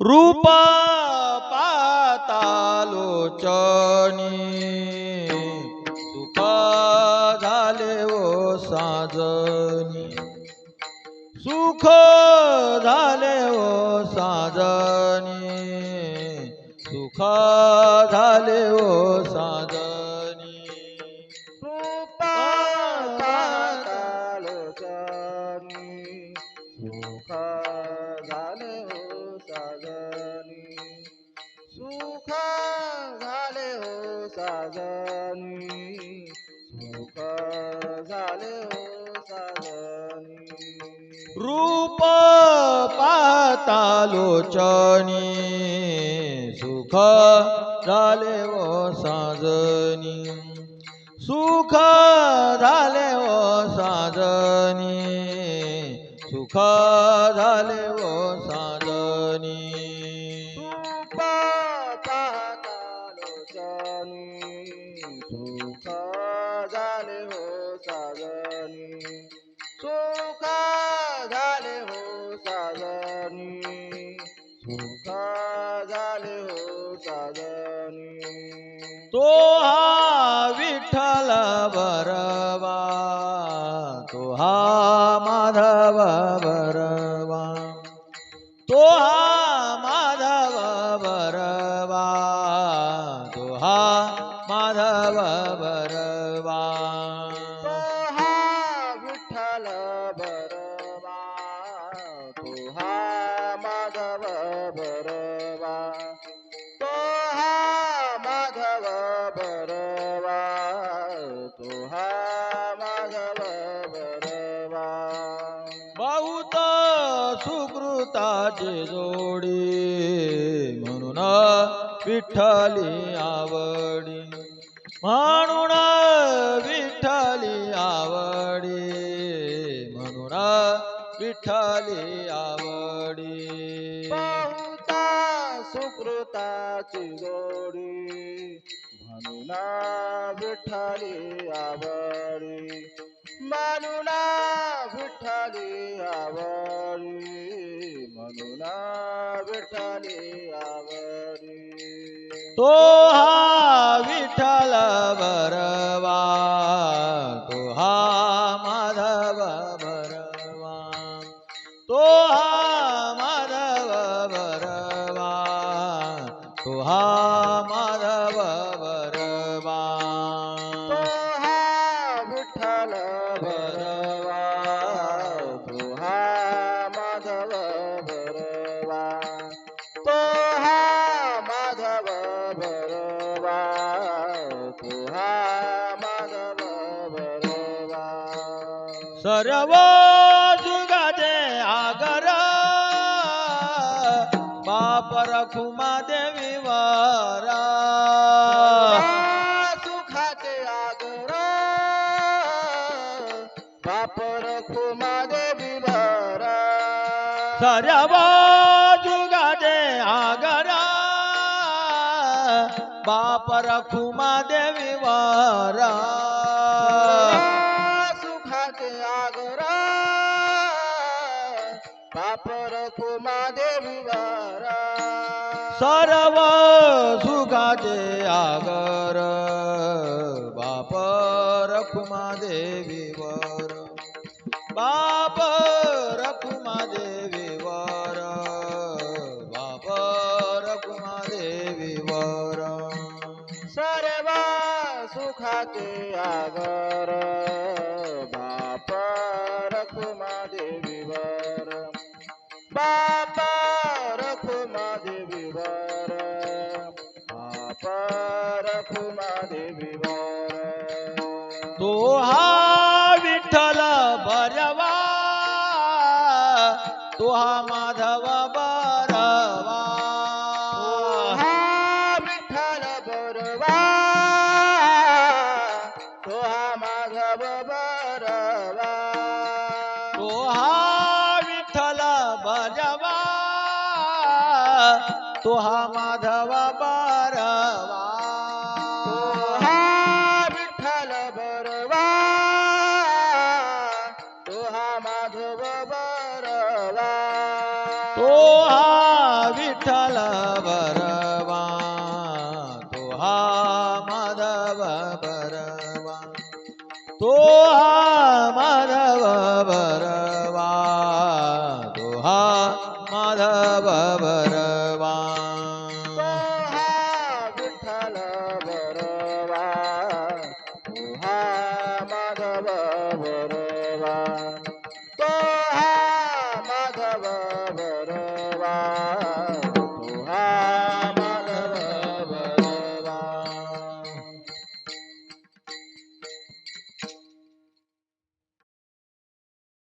रूप पातालोचनी सुख झाले ओ साजनी. सुख झाले ओ साजनी सुख साजनी सुख झाले हो साजनी रूप पातालोचनी सुख झाले हो व साजनी सुख झाले व साजनी सुख झाले हो साजनी. तो हा विठ्ठल बरवा तो हा माधव बरवा तो हा माधव बरवा तो हा माधव बरवा बरवा तो हा माधव बरवा. तो हा माधव बरवा. बहुत सुकृताची जोडी म्हणून विठ्ठली आवडी. म्हणून विठ्ठली आवडी म्हणून विठ्ठली आवडी. बहुता सुकृताची जोडी. म्हणून विठ्ठली आवडी. म्हणून विठ्ठली आवडी. म्हणून विठ्ठली आवडी. तो हा विठ्ठल बरवा सर्व जुगाचे आगर बाप रखुमा देवी वरा सुखाचे आगर बापर खुमा देवी भरा सर्व जुगाचे आगर बाप रखुमा देवी वरा सर्व सुखाचे आगर बाप रखुमा देवी वर बाप रखुमा देवी वर बाप रखुमा देवी वर सर्व सुखाचे आगर बाप तो हा माधव बरवा। हा विठ्ठल बरवा। तो हा माधव बरवा। तो हा विठ्ठल तो हा माधव Oh, ah.